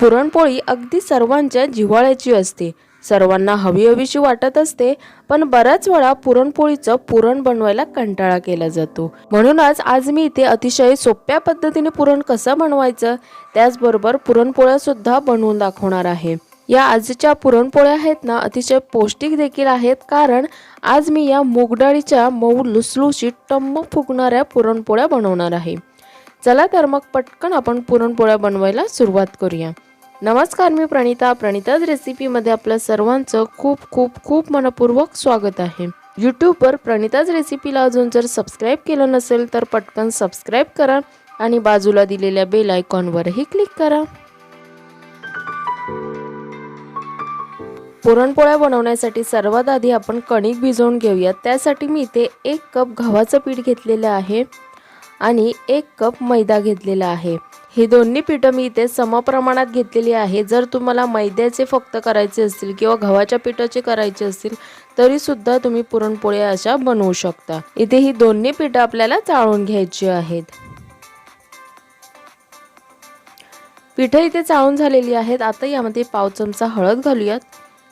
पुरणपोळी अगदी सर्वांच्या जिव्हाळ्याची असते. सर्वांना हवी हवीशी वाटत असते पण बऱ्याच वेळा पुरणपोळीचं पुरण बनवायला कंटाळा केला जातो. म्हणूनच आज मी इथे अतिशय सोप्या पद्धतीने पुरण कसं बनवायचं त्याचबरोबर पुरणपोळ्या सुद्धा बनवून दाखवणार आहे. या आजच्या पुरणपोळ्या आहेत ना अतिशय पौष्टिक देखील आहेत कारण आज मी या मूगडाळीच्या मऊ लुसलुशीत टम्म फुगणाऱ्या पुरणपोळ्या बनवणार आहे. चला तर मग पटकन आपण पुरणपोळ्या बनवायला सुरुवात करूया. नमस्कार मी प्रणिता. प्रणिताज रेसिपीमध्ये आपल्या सर्वांचं खूप खूप खूप मनपूर्वक स्वागत आहे. यूट्यूबवर प्रणिताज रेसिपीला अजून जर सबस्क्राईब केलं नसेल तर पटकन सबस्क्राईब करा आणि बाजूला दिलेल्या बेल आयकॉनवरही क्लिक करा. पुरणपोळ्या बनवण्यासाठी सर्वात आधी आपण कणिक भिजवून घेऊयात. त्यासाठी मी इथे एक कप गव्हाचं पीठ घेतलेलं आहे आणि एक कप मैदा घेतलेला आहे. ही दोन्ही पिठं मी इथे समप्रमाणात घेतलेली आहे. जर तुम्हाला मैद्याचे फक्त करायचे असतील किंवा गव्हाच्या पिठाचे करायचे असतील तरी सुद्धा तुम्ही पुरणपोळ्या अशा बनवू शकता. इथे ही दोन्ही पिठं आपल्याला चाळून घ्यायची आहेत. पिठं इथे चाळून झालेली आहेत. आता यामध्ये पाव चमचा हळद घालूयात.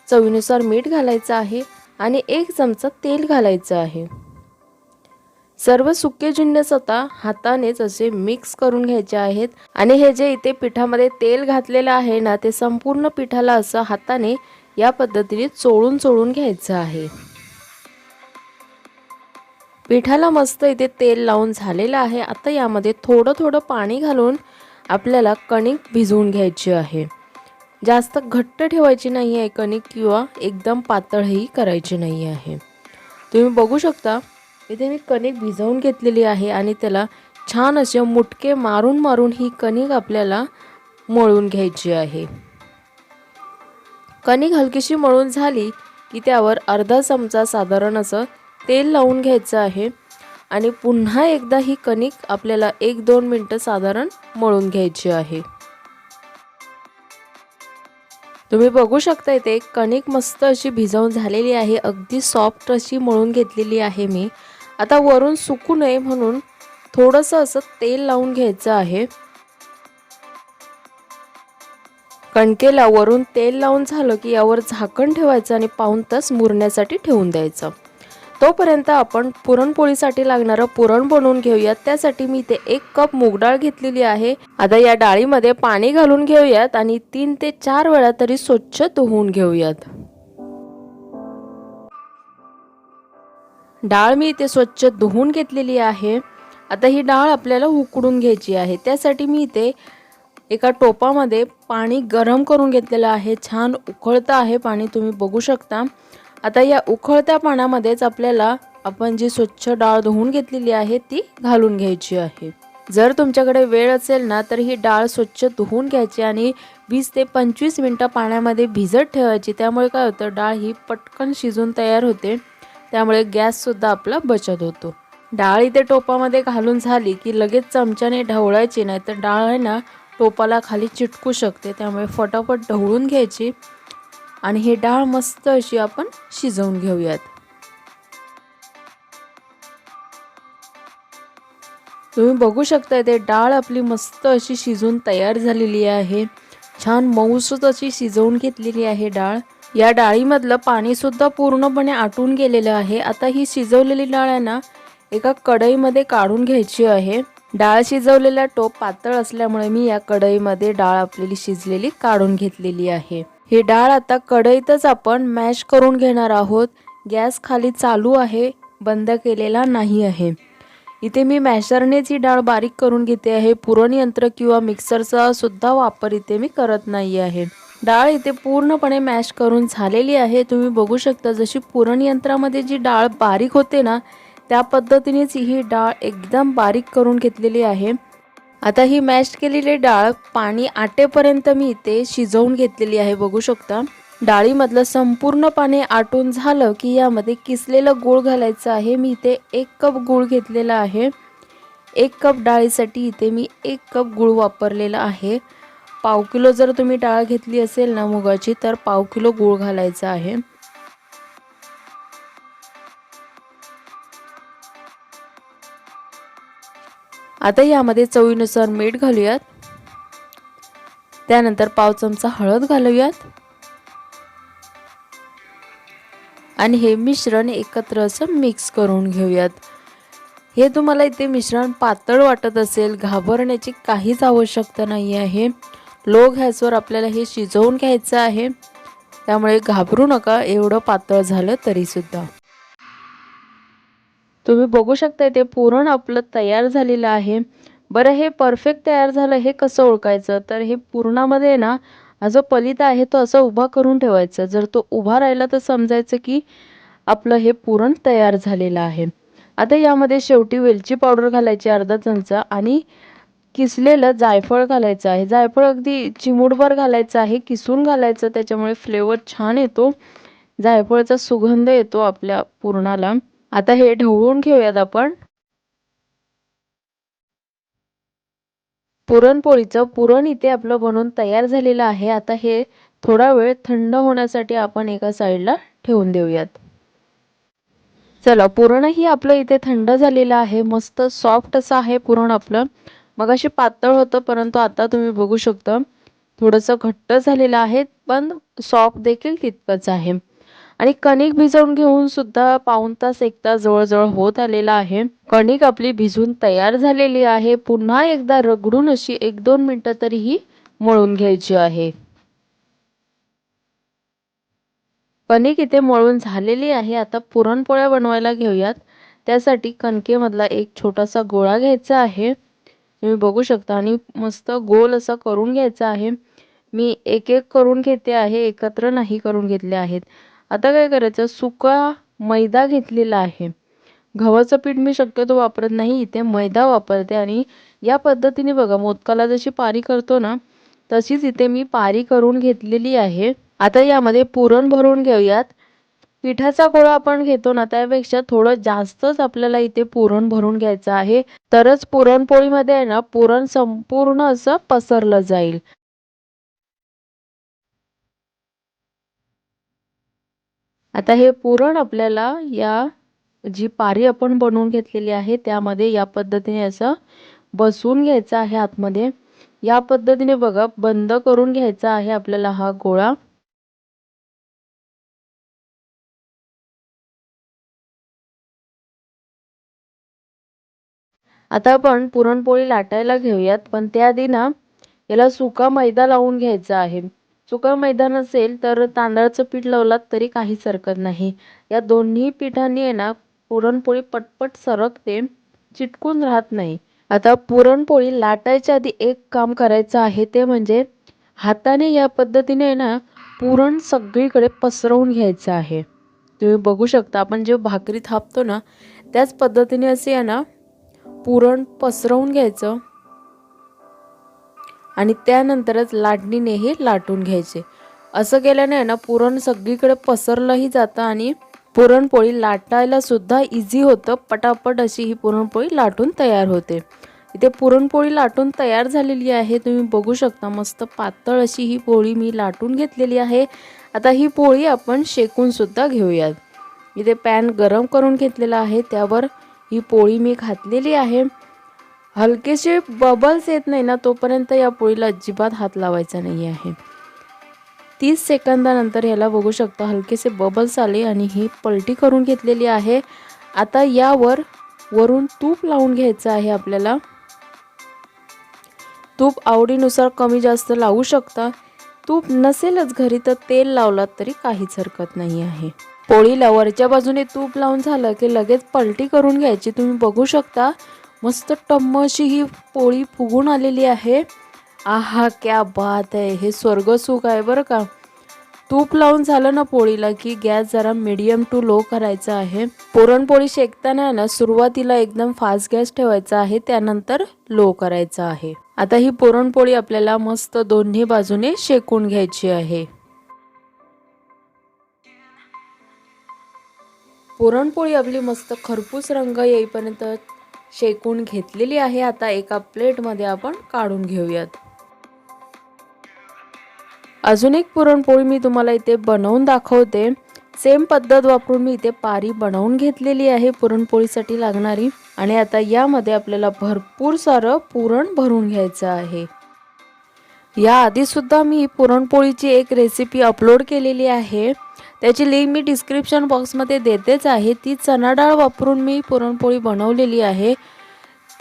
चवीनुसार मीठ घालायचं आहे आणि एक चमचा तेल घालायचं आहे. सर्व सुके जिन्नस आता हातानेच असे मिक्स करून घ्यायचे आहेत. आणि हे जे इथे पिठामध्ये तेल घातलेलं आहे ना ते संपूर्ण पिठाला असं हाताने या पद्धतीने चोळून चोळून घ्यायचं आहे. पिठाला मस्त इथे तेल लावून झालेलं आहे. आता यामध्ये थोडं थोडं पाणी घालून आपल्याला कणिक भिजवून घ्यायची आहे. जास्त घट्ट ठेवायची नाही आहे कणिक किंवा एकदम पातळही करायची नाही आहे तुम्ही बघू शकता इथे मी कणिक भिजवून घेतलेली आहे आणि त्याला छान असे मुटके मारून मारून ही कणिक आपल्याला मळून घ्यायची आहे. कणिक हलकीशी मळून झाली की त्यावर अर्धा चमचा साधारण असं तेल लावून घ्यायचं आहे आणि पुन्हा एकदा ही कणिक आपल्याला एक दोन मिनटं साधारण मळून घ्यायची आहे. तुम्ही बघू शकता इथे कणिक मस्त अशी भिजवून झालेली आहे. अगदी सॉफ्ट अशी मळून घेतलेली आहे मी. आता वरून सुकू नये म्हणून थोडंसं असं तेल लावून घ्यायचं आहे. कणकेला वरून तेल लावून झालं की यावर झाकण ठेवायचं आणि पाऊण तास मुरण्यासाठी ठेवून द्यायचं. तोपर्यंत आपण पुरणपोळीसाठी लागणारं पुरण बनवून घेऊयात. त्यासाठी मी इथे एक कप मूगडाळ घेतलेली आहे. आता या डाळीमध्ये पाणी घालून घेऊयात आणि तीन ते चार वेळा तरी स्वच्छ धुवून घेऊयात. डाळ मी इथे स्वच्छ धुवून घेतलेली आहे. आता ही डाळ आपल्याला उकडून घ्यायची आहे. त्यासाठी मी इथे एका टोपामध्ये पाणी गरम करून घेतलेलं आहे. छान उकळतं आहे पाणी तुम्ही बघू शकता. आता या उकळत्या पाण्यामध्येच आपल्याला आपण जी स्वच्छ डाळ धुवून घेतलेली आहे ती घालून घ्यायची आहे. जर तुमच्याकडे वेळ असेल ना तर ही डाळ स्वच्छ धुवून घ्यायची आणि वीस ते पंचवीस मिनटं पाण्यामध्ये भिजत ठेवायची. त्यामुळे काय होतं डाळ ही पटकन शिजून तयार होते. त्यामुळे गॅससुद्धा आपला बचत होतो. डाळ इथे टोपामध्ये घालून झाली की लगेच चमच्याने ढवळायची नाही तर डाळ आहे ना टोपाला खाली चिटकू शकते. त्यामुळे फटाफट ढवळून घ्यायची आणि ही डाळ मस्त अशी आपण शिजवून घेऊयात. तुम्ही बघू शकता ते डाळ आपली मस्त अशी शिजून तयार झालेली आहे. छान मऊसूत अशी शिजवून घेतलेली आहे डाळ. या डाळीमधलं पाणीसुद्धा पूर्णपणे आटून गेलेलं आहे. आता ही शिजवलेली डाळ आहे ना एका कढईमध्ये काढून घ्यायची आहे. डाळ शिजवलेला टोप पातळ असल्यामुळे मी या कढईमध्ये डाळ आपलेली शिजलेली काढून घेतलेली आहे. ही डाळ आता कढईतच आपण मॅश करून घेणार आहोत. गॅस खाली चालू आहे बंद केलेला नाही आहे. इथे मी मॅशरनेच ही डाळ बारीक करून घेते आहे. पुरणयंत्र किंवा मिक्सरचा सुद्धा वापर इथे मी करत नाही आहे. डाळ इथे पूर्णपणे मॅश करून झालेली आहे. तुम्ही बघू शकता जशी पुरणयंत्रामध्ये जी डाळ बारीक होते ना त्या पद्धतीनेच ही डाळ एकदम बारीक करून घेतलेली आहे. आता ही मॅश केलेली डाळ पाणी आटेपर्यंत मी इथे शिजवून घेतलेली आहे बघू शकता. डाळीमधलं संपूर्ण पाणी आटून झालं की यामध्ये किसलेलं गूळ घालायचं आहे. मी इथे एक कप गूळ घेतलेला आहे. एक कप डाळीसाठी इथे मी एक कप गूळ वापरलेला आहे. पाव किलो जर तुम्ही डाळ घेतली असेल ना मुगाची तर पाव किलो गूळ घालायचा आहे. आता यामध्ये चवीनुसार मीठ घालूयात. त्यानंतर पाव चमचा हळद घालूयात. आणि हे मिश्रण एकत्र असं मिक्स करून घेऊयात. हे तुम्हाला इथे मिश्रण पातळ वाटत असेल घाबरण्याची काहीच आवश्यकता नाही आहे लो गॅसवर आपल्याला हे शिजवून घ्यायचं आहे. त्यामुळे घाबरू नका एवढं पातळ झालं तरीसुद्धा. तुम्ही बघू शकता ते पुरण आपलं तयार झालेलं आहे. बरं हे परफेक्ट तयार झालं हे कसं ओळखायचं? तर हे पुरणामध्ये ना हा जो पलिता आहे तो असा उभा करून ठेवायचा. जर तो उभा राहिला तर समजायचं की आपलं हे पुरण तयार झालेलं आहे. आता यामध्ये शेवटी वेलची पावडर घालायची अर्धा चमचा आणि किसलेलं जायफळ घालायचं आहे. जायफळ अगदी चिमूटभर घालायचं आहे किसून घालायचं त्याच्यामुळे फ्लेवर छान येतो. जायफळचा सुगंध येतो आपल्या पुरणाला. आता हे ढवळून घेऊयात आपण. पुरणपोळीचं पुरण इथे आपलं बनवून तयार झालेलं आहे. आता हे थोडा वेळ थंड होण्यासाठी आपण एका साईडला ठेवून देऊयात. चला पुरणही आपलं इथे थंड झालेलं आहे. मस्त सॉफ्ट असं आहे पुरण आपलं. मग अशी पातळ होतं परंतु आता तुम्ही बघू शकता थोडंसं घट्ट झालेलं आहे पण सॉफ्ट देखील तितकंच आहे. आणि कणिक भिजवून घेऊन सुद्धा पाऊन तास एक तास जवळजवळ होत आलेला आहे. कणिक आपली भिजून तयार झालेली आहे. पुन्हा एकदा रगडून अशी एक दोन मिनटं तरीही मळून घ्यायची आहे. कणिक इथे मळून झालेली आहे. आता पुरणपोळ्या बनवायला घेऊयात. त्यासाठी कणकेमधला एक छोटासा गोळा घ्यायचा आहे. तुम्ही बघू शकता. आणि मस्त गोल असा करून घ्यायचा आहे. मी एक एक करून घेते आहे. एकत्र नाही करून घेतले आहेत. आता काय करायचं? सुका मैदा घेतलेला आहे. गव्हाचं पीठ मी शक्यतो वापरत नाही. इथे मैदा वापरते. आणि या पद्धतीने बघा मोदकाला जशी पारी करतो ना तशीच इथे मी पारी करून घेतलेली आहे. आता यामध्ये पुरण भरून घेऊयात. पिठाचा गोळा आपण घेतो ना त्यापेक्षा थोडं जास्तच आपल्याला इथे पुरण भरून घ्यायचं आहे. तरच पुरणपोळीमध्ये आहे ना पुरण संपूर्ण असं पसरलं जाईल. आता हे पुरण आपल्याला या जी पारी आपण बनवून घेतलेली आहे त्यामध्ये या पद्धतीने असं बसवून घ्यायचं आहे आतमध्ये. या पद्धतीने बघा बंद करून घ्यायचा आहे आपल्याला हा गोळा. आता आपण पुरणपोळी लाटायला घेऊयात पण त्याआधी ना याला सुका मैदा लावून घ्यायचा आहे. सुका मैदा नसेल तर तांदळाचं पीठ लावलात तरी काहीच हरकत नाही. या दोन्ही पिठांनी आहे ना पुरणपोळी पटपट सरकते चिटकून राहत नाही. आता पुरणपोळी लाटायच्या आधी एक काम करायचं आहे ते म्हणजे हाताने या पद्धतीने ना पुरण सगळीकडे पसरवून घ्यायचं आहे. तुम्ही बघू शकता आपण जे भाकरी थापतो ना त्याच पद्धतीने असे आहे ना पुरण पसरवून घ्यायचं. आणि त्यानंतरच लाटणीने हे लाटून घ्यायचे. असं केल्याने ना पुरण सगळीकडे पसरलंही जातं आणि पुरणपोळी लाटायला सुद्धा इझी होतं. पटापट अशी ही पुरणपोळी लाटून तयार होते. इथे पुरणपोळी लाटून तयार झालेली आहे. तुम्ही बघू शकता मस्त पातळ अशी ही पोळी मी लाटून घेतलेली आहे. आता ही पोळी आपण शेकून सुद्धा घेऊयात. इथे पॅन गरम करून घेतलेला आहे. त्यावर ही पोळी मी घातलेली आहे. हलकेसे बबल्स येत नाही ना तोपर्यंत या पोळीला अजिबात हात लावायचा नाही आहे. तीस सेकंदानंतर ह्याला बघू शकता हलकेसे बबल्स आले आणि ही पलटी करून घेतलेली आहे. आता यावर वरून तूप लावून घ्यायचं आहे आपल्याला. तूप आवडीनुसार कमी जास्त लावू शकता. तूप नसेलच घरी तर तेल लावलात तरी काहीच हरकत नाही आहे. पोळीला वरच्या बाजूने तूप लावून झालं की लगेच पलटी करून घ्यायची. तुम्ही बघू शकता मस्त टम्म अशी ही पोळी फुगून आलेली आहे. आहा क्या बात आहे. हे स्वर्ग सुख आहे बरं का? तूप लावून झालं ना पोळीला की गॅस जरा मिडियम टू लो करायचा आहे. पुरणपोळी शेकताना ना सुरुवातीला एकदम फास्ट गॅस ठेवायचा आहे त्यानंतर लो करायचा आहे. आता ही पुरणपोळी आपल्याला मस्त दोन्ही बाजूने शेकून घ्यायची आहे. पुरणपोळी आपली मस्त खरपूस रंग येईपर्यंत शेकून घेतलेली आहे. आता एका प्लेटमध्ये आपण काढून घेऊयात. अजून एक पुरणपोळी मी तुम्हाला इथे बनवून दाखवते. सेम पद्धत वापरून मी इथे पारी बनवून घेतलेली आहे पुरणपोळीसाठी लागणारी. आणि आता यामध्ये आपल्याला भरपूर सारं पुरण भरून घ्यायचं आहे. याआधीसुद्धा मी पुरणपोळीची एक रेसिपी अपलोड केलेली आहे. त्याची लिंक मी डिस्क्रिप्शन बॉक्समध्ये देतेच आहे. ती चणा डाळ वापरून मी पुरणपोळी बनवलेली आहे.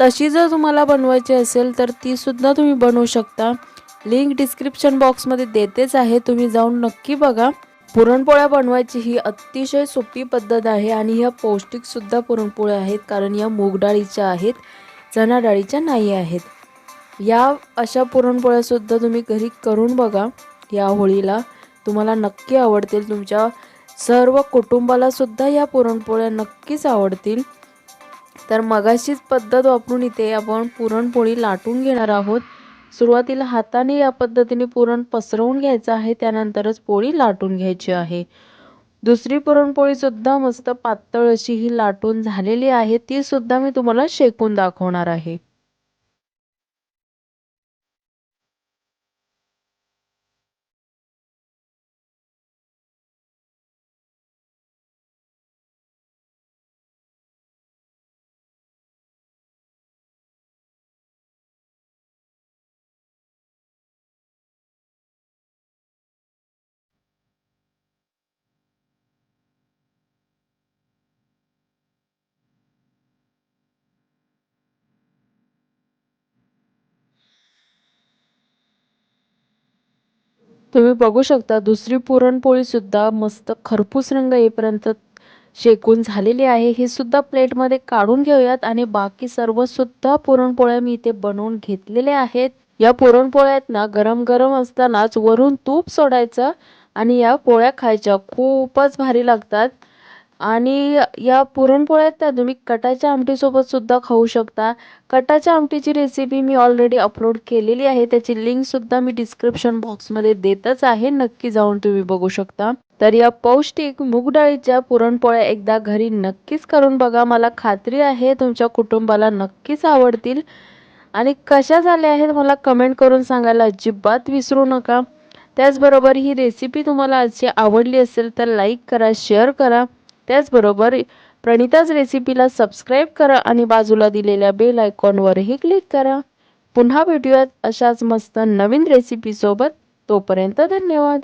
तशी जर तुम्हाला बनवायची असेल तर तीसुद्धा तुम्ही बनवू शकता. लिंक डिस्क्रिप्शन बॉक्समध्ये देतेच आहे. तुम्ही जाऊन नक्की बघा. पुरणपोळ्या बनवायची ही अतिशय सोपी पद्धत आहे आणि ह्या पौष्टिकसुद्धा पुरणपोळ्या आहेत. कारण या मूग डाळीच्या आहेत चणा डाळीच्या नाही आहेत. या अशा पुरणपोळ्यासुद्धा तुम्ही घरी करून बघा या होळीला. तुम्हाला नक्की आवडतील. तुमच्या सर्व कुटुंबालासुद्धा या पुरणपोळ्या नक्कीच आवडतील. तर मगाशीच पद्धत वापरून इथे आपण पुरणपोळी लाटून घेणार आहोत. सुरुवातीला हाताने या पद्धतीने पुरण पसरवून घ्यायचं आहे. त्यानंतरच पोळी लाटून घ्यायची आहे. दुसरी पुरणपोळीसुद्धा मस्त पातळ अशी ही लाटून झालेली आहे. तीसुद्धा मी तुम्हाला शेकून दाखवणार आहे. तुम्ही बघू शकता दुसरी पुरणपोळीसुद्धा मस्त खरपूस रंग येईपर्यंत शेकून झालेली आहे. हे सुद्धा प्लेटमध्ये काढून घेऊयात आणि बाकी सर्व सुद्धा पुरणपोळ्या मी इथे बनवून घेतलेल्या आहेत. या पुरणपोळ्यात ना गरम गरम असतानाच वरून तूप सोडायचं आणि या पोळ्या खायच्या. खूपच भारी लागतात. आणि या पुरणपोळ्यात त्या तुम्ही कटाच्या आमटीसोबत सुद्धा खाऊ शकता. कटाच्या आमटीची रेसिपी मी ऑलरेडी अपलोड केलेली आहे. त्याची लिंकसुद्धा मी डिस्क्रिप्शन बॉक्समध्ये देतच आहे. नक्की जाऊन तुम्ही बघू शकता. तर या पौष्टिक मूगडाळीच्या पुरणपोळ्या एकदा घरी नक्कीच करून बघा. मला खात्री आहे तुमच्या कुटुंबाला नक्कीच आवडतील. आणि कशा झाल्या आहेत मला कमेंट करून सांगायला अजिबात विसरू नका. त्याचबरोबर ही रेसिपी तुम्हाला आजची आवडली असेल तर लाईक करा शेअर करा. त्याचबरोबर प्रणिताज रेसिपीला सबस्क्राईब करा आणि बाजूला दिलेल्या बेल आयकॉनवरही क्लिक करा. पुन्हा भेटूयात अशाच मस्त नवीन रेसिपीसोबत तोपर्यंत धन्यवाद.